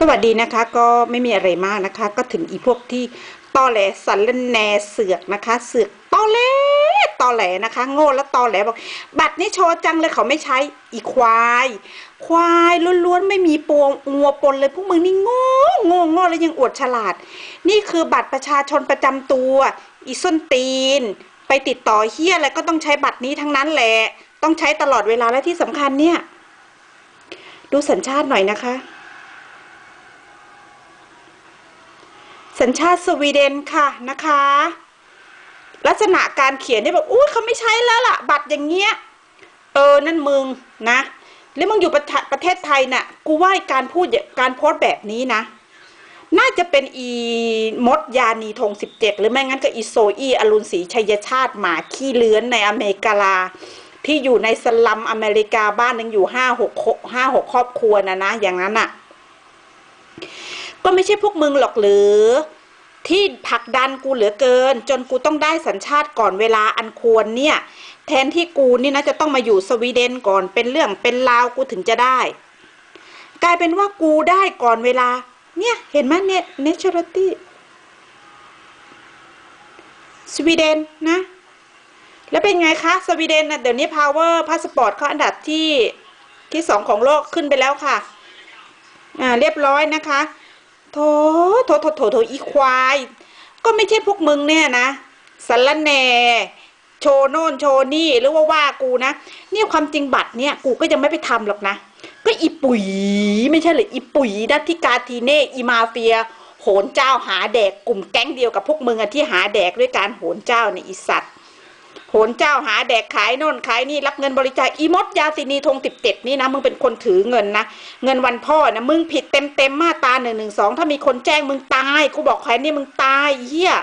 สวัสดีนะคะก็ไม่มีอะไรมากนะคะ ก็ถึงอีพวกที่ตอแหลสันและแนเสือกนะคะ เสือกตอแหลตอแหลนะคะ โง่แล้วตอแหลบอก บัตรนี้โชว์จังเลยเขาไม่ใช้อีควาย ควายล้วนๆไม่มีโปงงัวปนเลยพวกมึงนี่โง่โง่โง่แล้วยังอวดฉลาด นี่คือบัตรประชาชนประจำตัว อีส้นตีน ไปติดต่อเฮียอะไรก็ต้องใช้บัตรนี้ทั้งนั้นแหละ ต้องใช้ตลอดเวลาและที่สำคัญเนี่ย ดูสัญชาติหน่อยนะคะ สัญชาติสวีเดนค่ะนะคะ ลักษณะการเขียนเนี่ยแบบอุ้ยเขาไม่ใช้แล้วล่ะ บัตรอย่างเงี้ย เออ นั่นมึงนะ แล้วมึงอยู่ประเทศประเทศไทยน่ะ กูว่าการพูดการโพสต์แบบนี้นะ น่าจะเป็นอีมดยานีธงสิบเจ็ดหรือไม่งั้นก็อีโซอีอรุณศรีชัยชาติหมาขี้เลื้อนในอเมริกาลาที่อยู่ในสลัมอเมริกาบ้านหนึงอยู่ห้าหกห้าหกครอบครัวนะนะ อย่างนั้นน่ะ ก็ไม่ใช่พวกมึงหรอกหรือ ที่ผลักดันกูเหลือเกิน จนกูต้องได้สัญชาติก่อนเวลาอันควรเนี่ย แทนที่กูนี่นะจะต้องมาอยู่สวีเดนก่อนเป็นเรื่องเป็นราวกูถึงจะได้ กลายเป็นว่ากูได้ก่อนเวลา เนี่ยเห็นไหมเนี่ย naturality สวีเดนนะ แล้วเป็นไงคะสวีเดนนะเดี๋ยวนี้ power passport เขาอันดับที่ที่สองของโลกขึ้นไปแล้วค่ะ อ่าเรียบร้อยนะคะ โถโถโถโถโถอีควาย ก็ไม่ใช่พวกมึงเนี่ยนะสารแหนโชโน่นโชนี่หรือว่าว่ากูนะเนี่ยความจริงบัตรเนี่ยกูก็ยังไม่ไปทำหรอกนะ ก็อีปุ๋ยไม่ใช่เหรืออีปุ๋ยดัตทิกาทีเน่อีมาเฟีย โหนเจ้าหาแดกกลุ่มแก๊งเดียวกับพวกมึงอะที่หาแดกด้วยการโหนเจ้าเนี่ยอีสัตว์ โหนเจ้าหาแดกขายโน่นขายนี่รับเงินบริจาคอีมดยาสินีธงติบเจ็ดนี่นะมึงเป็นคนถือเงินนะเงินวันพ่อนะมึงผิดเต็มเต็มมาตาหนึ่งหนึ่งสองถ้ามีคนแจ้งมึงตายกูบอกใครนี่มึงตายเฮีย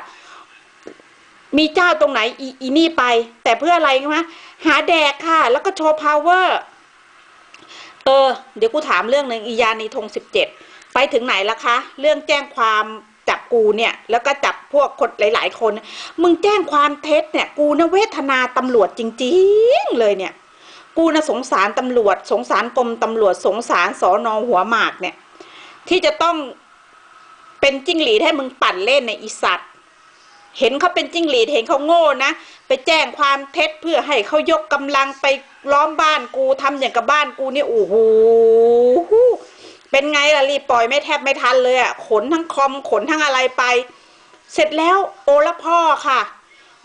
มีเจ้าตรงไหนอีอีนี่ไป แต่เพื่ออะไรนะหาแดกค่ะ แล้วก็โชว์พาวเวอร์เออ เดี๋ยวกูถามเรื่องหนึ่งอียานีธงสิบเจ็ดไปถึงไหนละคะ เรื่องแจ้งความ จับกูเนี่ยแล้วก็จับพวกคนหลาย ๆ คน มึงแจ้งความเท็จเนี่ย กูนะเวทนาตำรวจจริง ๆ เลยเนี่ย กูนะสงสารตำรวจ สงสารกรมตำรวจสงสารสอนอหัวหมากเนี่ย ที่จะต้องเป็นจิ้งหรีดให้มึงปั่นเล่นในอีสัตว์เห็นเขาเป็นจิ้งหรีดเห็นเขาโง่นะไปแจ้งความเท็จเพื่อให้เขายกกำลังไปล้อมบ้านกูทำอย่างกับบ้านกูเนี่ยโอ้โห เป็นไงล่ะรีบปล่อยไม่แทบไม่ทันเลยอะ่ะขนทั้งคอมขนทั้งอะไรไป เสร็จแล้วโอละพ่อค่ะ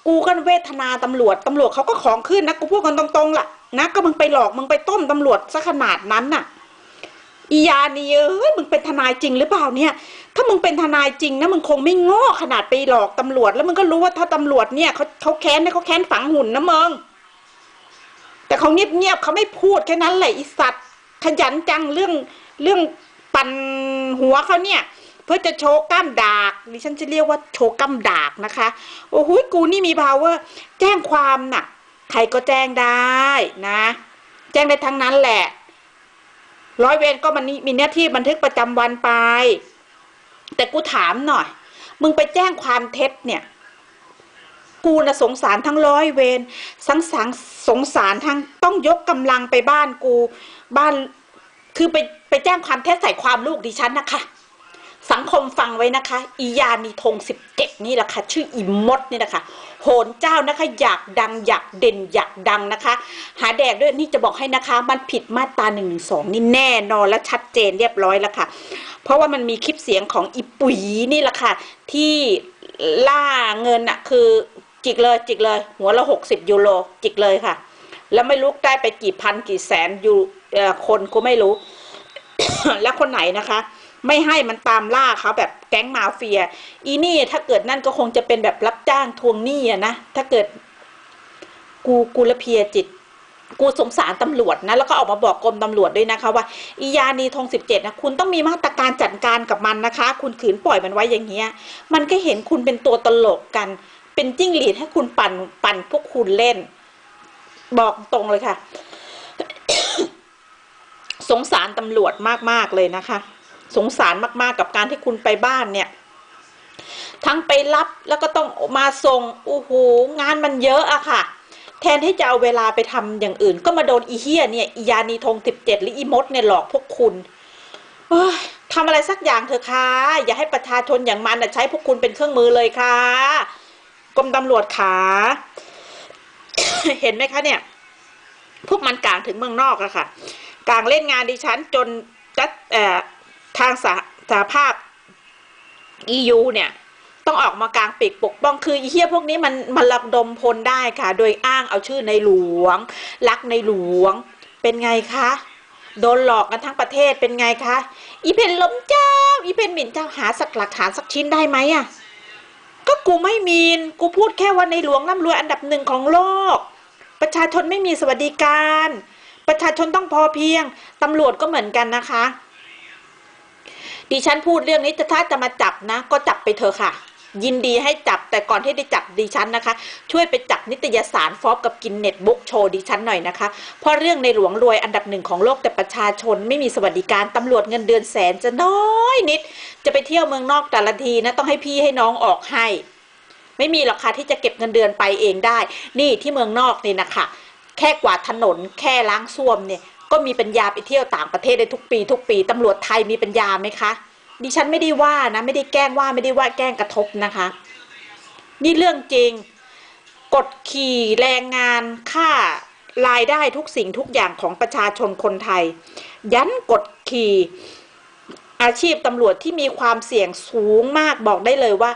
กูก็เวทนาตำรวจตำรวจเขาก็ของขึ้นนะกูพูดกันตรงๆล่ะนะก็มึงไปหลอกมึงไปต้มตำรวจซะขนาดนั้นน่ะอียานี่เอ้ยมึงเป็นทนายจริงหรือเปล่าเนี่ย ถ้ามึงเป็นทนายจริงนะมึงคงไม่โง่ขนาดไปหลอกตำรวจ แล้วมึงก็รู้ว่าถ้าตำรวจเนี่ยเขาเขาแค้นเนี่ยเขาแค้นฝังหุ่นนะมึงแต่เขาเงียบๆเขาไม่พูดแค่นั้นแหละอีสัตว์ขยันจังเรื่อง เรื่องปั่นหัวเขาเนี่ย เพื่อจะโชว์กล้ามดากดิฉันจะเรียกว่าโชว์กล้ามดากนะคะ โอ้โหกูนี่มี power แจ้งความน่ะ ใครก็แจ้งได้นะ แจ้งได้ทั้งนั้นแหละ ร้อยเวรก็มันมีหน้าที่บันทึกประจำวันไป แต่กูถามหน่อย มึงไปแจ้งความเท็จเนี่ยกูนะสงสารทั้งร้อยเวรสังสารสงสารทั้งต้องยกกำลังไปบ้านกู บ้าน คือไปไปแจ้งความเท็จใส่ความลูกดิฉันนะคะ สังคมฟังไว้นะคะ อียานีธงสิบเจ็ดนี่แหละค่ะ ชื่ออีมดนี่นะคะโหนเจ้านะคะ อยากดังอยากเด่นอยากดังนะคะ หาแดกด้วยนี่จะบอกให้นะคะ มันผิดมาตราหนึ่งสองนี่แน่นอนและชัดเจนเรียบร้อยแล้วค่ะ เพราะว่ามันมีคลิปเสียงของอีปุ๋ยนี่แหละค่ะ ที่ล่าเงินอะคือจิกเลยจิกเลย หัวละหกสิบยูโรจิกเลยค่ะ แล้วไม่รู้ได้ไปกี่พันกี่แสนอยู่คนกูไม่รู้ แล้วคนไหนนะคะ ไม่ให้มันตามล่าเขาแบบแก๊งมาเฟีย อีนี่ถ้าเกิดนั่นก็คงจะเป็นแบบรับจ้างทวงหนี้อะนะถ้าเกิด กูกูละเพียจิตกูสงสารตำรวจนะ แล้วก็ออกมาบอกกรมตำรวจด้วยนะคะว่าอียานีธงสิบเจ็ดนะคุณต้องมีมาตรการจัดการกับมันนะคะ คุณขืนปล่อยมันไว้อย่างเงี้ย มันก็เห็นคุณเป็นตัวตลกกัน เป็นจิ้งหรีดให้คุณปั่นปั่นพวกคุณเล่น บอกตรงเลยค่ะ สงสารตำรวจมากๆเลยนะคะ สงสารมากๆกับการที่คุณไปบ้านเนี่ย ทั้งไปรับแล้วก็ต้องมาส่งโอ้โหงานมันเยอะอะค่ะ แทนที่จะเอาเวลาไปทำอย่างอื่น ก็มาโดนอีเฮียเนี่ยอียานีธงสิบเจ็ดหรืออีมดเนี่ยหลอกพวกคุณทำอะไรสักอย่างเถอะค่ะ อย่าให้ประชาชนอย่างมันใช้พวกคุณเป็นเครื่องมือเลยค่ะ กรมตำรวจขา เห็นไหมคะเนี่ย พวกมันกลางถึงเมืองนอกแล้วค่ะกลางเล่นงานดิฉันจนจัดทางสหสหภาพ EU เนี่ย ต้องออกมากลางปีกปกป้องคือเฮียพวกนี้มันมันระดมพลได้ค่ะ โดยอ้างเอาชื่อในหลวง รักในหลวง เป็นไงคะโดนหลอกกันทั้งประเทศเป็นไงคะอีเพนล้มเจ้า อีเพนหมิ่นเจ้าหาสักหลักฐานสักชิ้นได้ไหมอะก็กูไม่มีนกูพูดแค่ว่าในหลวงร่ำรวยอันดับหนึ่งของโลก ประชาชนไม่มีสวัสดิการ ประชาชนต้องพอเพียงตำรวจก็เหมือนกันนะคะ ดิฉันพูดเรื่องนี้จะถ้าจะมาจับนะ ก็จับไปเถอะค่ะ ยินดีให้จับแต่ก่อนที่ได้จับดิฉันนะคะ ช่วยไปจับนิตยสารฟอบกับกินเน็ตบุ๊กโชว์ดิฉันหน่อยนะคะ เพราะเรื่องในหลวงรวยอันดับหนึ่งของโลกแต่ประชาชนไม่มีสวัสดิการตำรวจเงินเดือนแสนจะน้อยนิด จะไปเที่ยวเมืองนอกแต่ละทีนะต้องให้พี่ให้น้องออกให้ ไม่มีหรอกค่ะที่จะเก็บเงินเดือนไปเองได้ นี่ที่เมืองนอกนี่นะคะแค่กวาดถนนแค่ล้างส้วมเนี่ยก็มีปัญญาไปเที่ยวต่างประเทศได้ทุกปีทุกปีตำรวจไทยมีปัญญาไหมคะ ดิฉันไม่ได้ว่านะไม่ได้แกล้งว่าไม่ได้ว่าแกล้งกระทบนะคะ นี่เรื่องจริงกดขี่แรงงานค่ารายได้ทุกสิ่งทุกอย่างของประชาชนคนไทย ยันกดขี่อาชีพตำรวจที่มีความเสี่ยงสูงมากบอกได้เลยว่า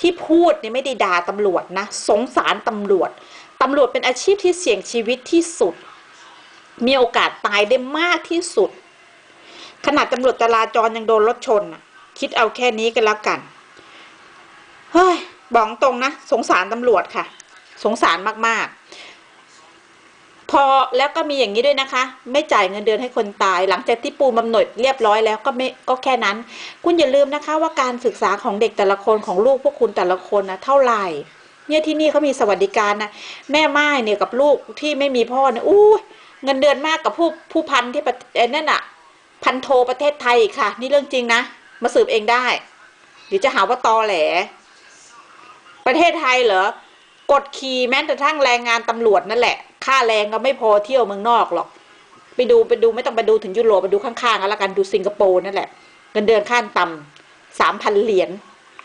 ที่พูดเนี่ยไม่ได้ด่าตำรวจนะ สงสารตำรวจ ตำรวจเป็นอาชีพที่เสี่ยงชีวิตที่สุด มีโอกาสตายได้มากที่สุด ขนาดตำรวจจราจรยังโดนรถชนคิดเอาแค่นี้กันแล้วกัน เฮ้ย บอกตรงนะ สงสารตำรวจค่ะ สงสารมากๆ พอแล้วก็มีอย่างนี้ด้วยนะคะ ไม่จ่ายเงินเดือนให้คนตาย หลังจากที่ปูมำหนดเรียบร้อยแล้วก็ไม่ก็แค่นั้น คุณอย่าลืมนะคะว่าการศึกษาของเด็กแต่ละคนของลูกพวกคุณแต่ละคนนะเท่าไหร่เนี่ยที่นี่เขามีสวัสดิการนะแม่ไม้เนี่ยกับลูกที่ไม่มีพ่อเนี่ยอู้เงินเดือนมากกับผู้ผู้พันที่ประเอ่อนั่นอะพันโทประเทศไทยค่ะ นี่เรื่องจริงนะ มาสืบเองได้เดี๋ยวจะหาว่าตอแหล ประเทศไทยเหรอกดขี่แม้แต่ทั้งแรงงานตำรวจนั่นแหละ ค่าแรงก็ไม่พอเที่ยวเมืองนอกหรอก ไปดูไปดูไม่ต้องไปดูถึงยุโรปไปดูข้างๆกันละกันดูสิงคโปร์นั่นแหละเงินเดือนขั้นต่ำสามพันเหรียญ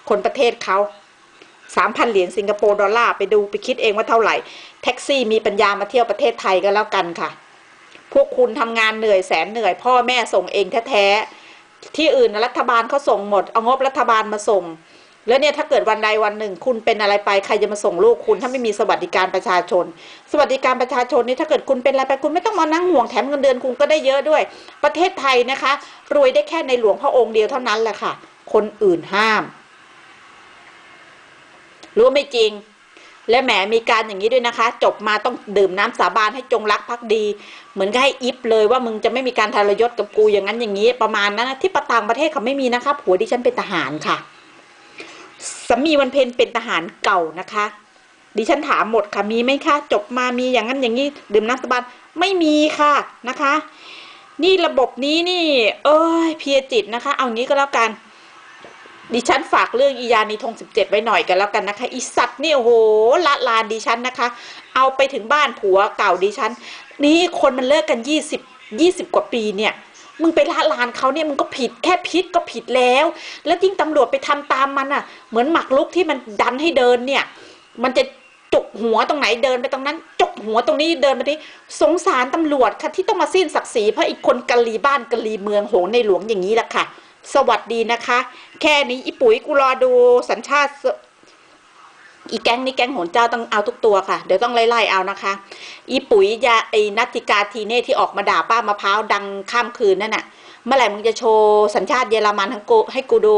คนประเทศเขาสามพันเหรียญสิงคโปร์ดอลลาร์ไปดูไปคิดเองว่าเท่าไหร่ แท็กซี่มีปัญญามาเที่ยวประเทศไทยก็แล้วกันค่ะ พวกคุณทำงานเหนื่อยแสนเหนื่อย พ่อแม่ส่งเองแท้ๆที่อื่นรัฐบาลเขาส่งหมด เอางบรัฐบาลมาส่ง แล้วเนี่ยถ้าเกิดวันใดวันหนึ่ง คุณเป็นอะไรไปใครจะมาส่งลูกคุณ ถ้าไม่มีสวัสดิการประชาชน สวัสดิการประชาชนนี่ถ้าเกิดคุณเป็นอะไรไปคุณไม่ต้องมานั่งห่วงแถมเงินเดือนคุณก็ได้เยอะด้วย ประเทศไทยนะคะ รวยได้แค่ในหลวงพระองค์เดียวเท่านั้นแหละค่ะ คนอื่นห้าม รู้ไม่จริง และแหมมีการอย่างนี้ด้วยนะคะ จบมาต้องดื่มน้ำสาบานให้จงรักภักดี เหมือนกับให้อิฟเลยว่ามึงจะไม่มีการทรยศกับกูอย่างนั้นอย่างนี้ ประมาณนั้นนะที่ประต่างประเทศเขาไม่มีนะคะผัวดิฉันเป็นทหารค่ะ สามีวันเพ็ญเป็นทหารเก่านะคะ ดิฉันถามหมดค่ะมีไหมคะจบมามีอย่างนั้นอย่างนี้ดื่มน้ำสาบานไม่มีค่ะนะคะ นี่ระบบนี้นี่ เอ้ยเพียจิตนะคะ เอางี้ก็แล้วกัน ดิฉันฝากเรื่องอียานีทงสิบเจ็ดไว้หน่อยกันแล้วกันนะคะอีสัตว์นี่โอ้โหละลานดิฉันนะคะ เอาไปถึงบ้านผัวเก่าดิฉัน นี่คนมันเลิกกันยี่สิบยี่สิบกว่าปีเนี่ย มึงไปละลานเขาเนี่ยมึงก็ผิดแค่พิษก็ผิดแล้ว แล้วยิ่งตำรวจไปทำตามมันอะ เหมือนหมักลุกที่มันดันให้เดินเนี่ย มันจะจุกหัวตรงไหนเดินไปตรงนั้นจุกหัวตรงนี้เดินไปที่สงสารตำรวจค่ะที่ต้องมาสิ้นศักดิ์ศรีเพราะอีกคนกะลีบ้านกะลีเมืองโหในหลวงอย่างนี้แหละค่ะ สวัสดีนะคะ แค่นี้อีปุ๋ยกูรอดูสัญชาติ อีแก๊งนี้แก๊งโหนเจ้าต้องเอาทุกตัวค่ะ เดี๋ยวต้องไล่ๆเอานะคะ อีปุ๋ยยาไอ้นัตติกาทีเน่ที่ออกมาด่าป้ามะพร้าวดังข้ามคืนนั่นน่ะ เมื่อไหร่มึงจะโชว์สัญชาติเยอรมันทั้งกูให้กูดู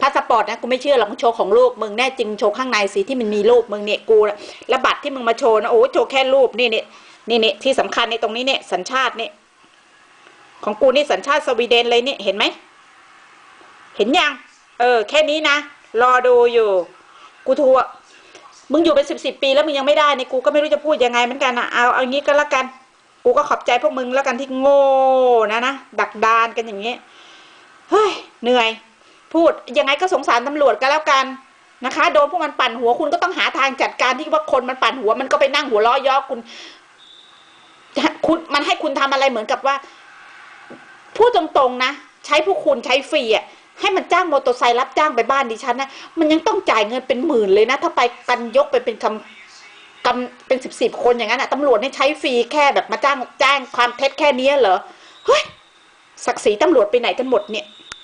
พาสปอร์ตนะกูไม่เชื่อหรอกมึงโชว์ของลูกมึงแน่จริงโชว์ข้างในสิที่มันมีรูปมึงเนี่ยกูน่ะแล้วบัตรที่มึงมาโชว์นะโอ้โชว์แค่รูปนี่นี่นี่นี่ที่สำคัญในตรงนี้เนี่ยสัญชาติเนี่ยของกูนี่สัญชาติสวีเดนเลยเนี่ยเห็นไหมเห็นยังเออแค่นี้นะรอดูอยู่ กูทัวร์ มึงอยู่เป็นสิบสิบปีแล้วมึงยังไม่ได้ในกูก็ไม่รู้จะพูดยังไงเหมือนกันนะเอาเอางี้ก็แล้วกัน กูก็ขอบใจพวกมึงแล้วกันที่โง่นะนะดักดานกันอย่างนี้เฮ้ยเหนื่อย พูดยังไงก็สงสารตำรวจก็แล้วกันนะคะโดนพวกมันปั่นหัวคุณก็ต้องหาทางจัดการที่ว่าคนมันปั่นหัวมันก็ไปนั่งหัวล้อย่อคุณคุณมันให้คุณทำอะไรเหมือนกับว่า พูดตรงๆนะ ใช้พวกคุณใช้ฟรีอะ ให้มันจ้างมอเตอร์ไซค์รับจ้างไปบ้านดิฉันนะมันยังต้องจ่ายเงินเป็นหมื่นเลยนะ ถ้าไปกันยกไปเป็นคำกำเป็นสิบสิบคนอย่างนั้นอะตำรวจเนี่ยใช้ฟรีแค่แบบมาจ้างจ้างความเท็จแค่นี้เหรอเฮ้ยศักดิ์ศรีตำรวจไปไหนกันหมดเนี่ย